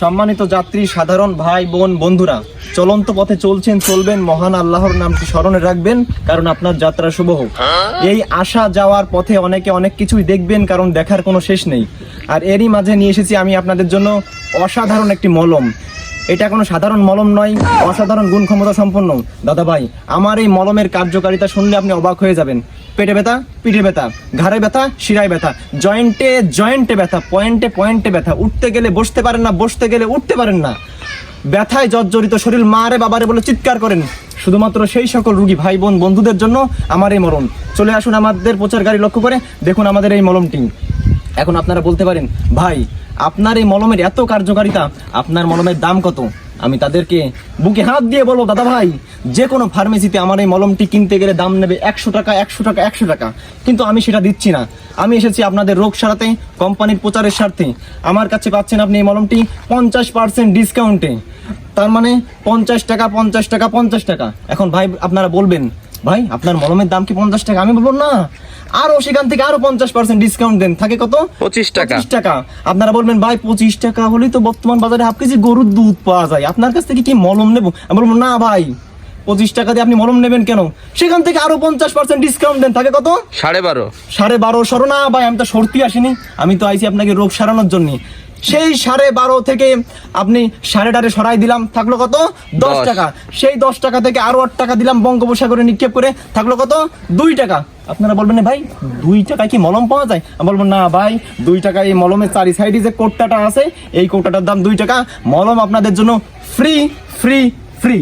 সম্মানিত যাত্রী, সাধারণ ভাই, বোন, বন্ধুরা, চলন্ত পথে চলছেন, চলবেন মহান আল্লাহর নামটি স্মরণে রাখবেন, কারণ আপনার যাত্রা শুভ হোক। এই আসা যাওয়ার পথে অনেকে অনেক কিছুই দেখবেন, কারণ দেখার কোনো শেষ নেই। আর এরই মাঝে নিয়ে এসেছি আমি আপনাদের জন্য অসাধারণ একটি মলম। এটা কোনো সাধারণ মলম নয়, অসাধারণ গুণ ক্ষমতা সম্পন্ন। দাদা ভাই আমার এই মলমের কার্যকারিতা শুনলে আপনি অবাক হয়ে যাবেন। পেটে ব্যথা, পিঠে ব্যথা, ঘাড়ে ব্যথা, শিরায় ব্যথা। জয়েন্টে জয়েন্টে ব্যথা, পয়েন্টে পয়েন্টে ব্যথা। উঠতে গেলে বসতে পারেন না, বসতে গেলে উঠতে পারেন না। ব্যথায় জর্জরিত শরীর মারে বাবারে বলে চিৎকার করেন। শুধুমাত্র সেই সকল রুগী ভাই, বোন, বন্ধুদের জন্য আমার এই মলম চলে আসুন আমাদের প্রচার গাড়ি লক্ষ্য করে, দেখুন আমাদের এই মলমটি। এখন আপনারা বলতে পারেন, ভাই, আপনার এই মলমের এত কার্যকারিতা, আপনার মলমের দাম কত? আমি তাদেরকে বুকে হাত দিয়ে বলব, দাদা ভাই যে কোনো ফার্মেসিতে আমার এই মলমটি কিনতে গেলে দাম নেবে একশো টাকা একশো টাকা একশো টাকা। কিন্তু আমি সেটা দিচ্ছি না। আমি এসেছি আপনাদের রোগ সারাতে, কোম্পানির প্রচারের স্বার্থে। আমার কাছে পাচ্ছেন আপনি এই মলমটি পঞ্চাশ পার্সেন্ট ডিসকাউন্টে তার মানে পঞ্চাশ টাকা পঞ্চাশ টাকা পঞ্চাশ টাকা। এখন ভাই, আপনারা বলবেন, ভাই, আপনার মলমের দাম কি পঞ্চাশ টাকা? আমি বলব, না। আরও সেখান থেকে আরও পঞ্চাশ পার্সেন্ট ডিসকাউন্ট দেন। থাকে কত? 25 টাকা। 25 টাকা। আপনারা বলবেন ভাই পঁচিশ টাকা হলেই তো বর্তমান বাজারে হাফ কেজি গরুর দুধ পাওয়া যায়। আপনার কাছ থেকে কি মলম নেব? আমি বলব না ভাই। পঁচিশ টাকা দিয়ে আপনি মলম নেবেন কেন? সেখান থেকে আরও পঞ্চাশ পার্সেন্ট ডিসকাউন্ট দেন। থাকে কত? সাড়ে বারো। সাড়ে বারো সরো না ভাই আমি তো সরতি আসিনি। আমি তো আইছি আপনাকে রোগ সারানোর জন্য। সেই সাড়ে বারো থেকে আপনি সাড়ে টারে সরাই দিলাম থাকল কত? দশ। টাকা। সেই দশ টাকা থেকে আরও আট টাকা দিলাম বঙ্গোপসাগরে নিক্ষেপ করে থাকল কত? দুই টাকা। আপনারা বলবেন না, ভাই, দুই টাকায় কি মলম পাওয়া যায়? আমি বলব, না, ভাই, দুই টাকায় এই মলমের চারি সাইডে যে কোটটাটা আছে, এই কোটটাটার দাম দুই টাকা। মলম আপনাদের জন্য ফ্রি ফ্রি ফ্রি